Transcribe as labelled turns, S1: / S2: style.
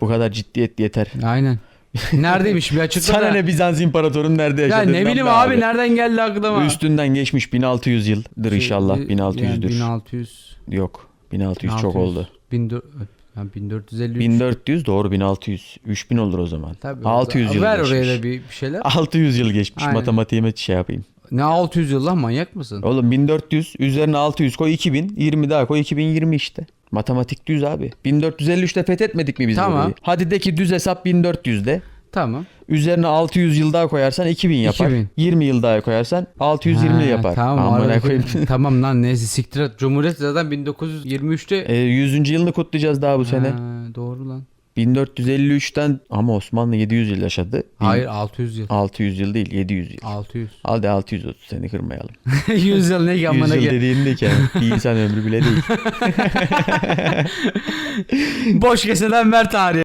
S1: Bu kadar ciddiyet yeter.
S2: Aynen. Neredeymiş bir açıkla
S1: Sana
S2: da.
S1: ne Bizans İmparatorun nerede
S2: Ya
S1: yaşadığından
S2: ne bileyim
S1: be
S2: abi, nereden geldi aklıma?
S1: Üstünden geçmiş 1600 yıldır
S2: Şey,
S1: inşallah.
S2: e,
S1: 1600'dür.
S2: Yani 1600.
S1: Yok. 1600 çok
S2: 1600,
S1: oldu.
S2: 1400, ha, 1453.
S1: 1400 doğru 1600. 3000 olur o zaman.
S2: Tabii,
S1: 600 yıl
S2: Ver
S1: geçmiş.
S2: oraya da bir, bir şeyler.
S1: 600 yıl geçmiş.
S2: Aynen.
S1: Matematiğime şey yapayım.
S2: Ne 600 yıl lan manyak mısın?
S1: Oğlum 1400 üzerine 600 koy 2000. 20 daha koy 2020 işte. Matematik düz abi. 1453'te fethetmedik mi biz
S2: Tamam.
S1: burayı? Hadi de ki düz hesap 1400'de.
S2: Tamam.
S1: Üzerine 600 yıl daha koyarsan 2000 yapar.
S2: 2000.
S1: 20 yıl daha koyarsan 620
S2: Ha,
S1: yapar.
S2: Tamam.
S1: Amına koyayım.
S2: tamam lan neyse siktir et. Cumhuriyet zaten 1923'te.
S1: E, 100. yılını kutlayacağız daha bu sene.
S2: Ha, doğru lan.
S1: 1453'ten ama Osmanlı 700 yıl yaşadı.
S2: Hayır 600 yıl.
S1: 600 yıl değil 700 yıl.
S2: 600.
S1: Hadi 600 olsun seni kırmayalım.
S2: 100 yıl ne
S1: 100
S2: amına
S1: yıl
S2: gel.
S1: dediğinde ki yani bir insan ömrü bile değil.
S2: Boş keseden ver tarihi.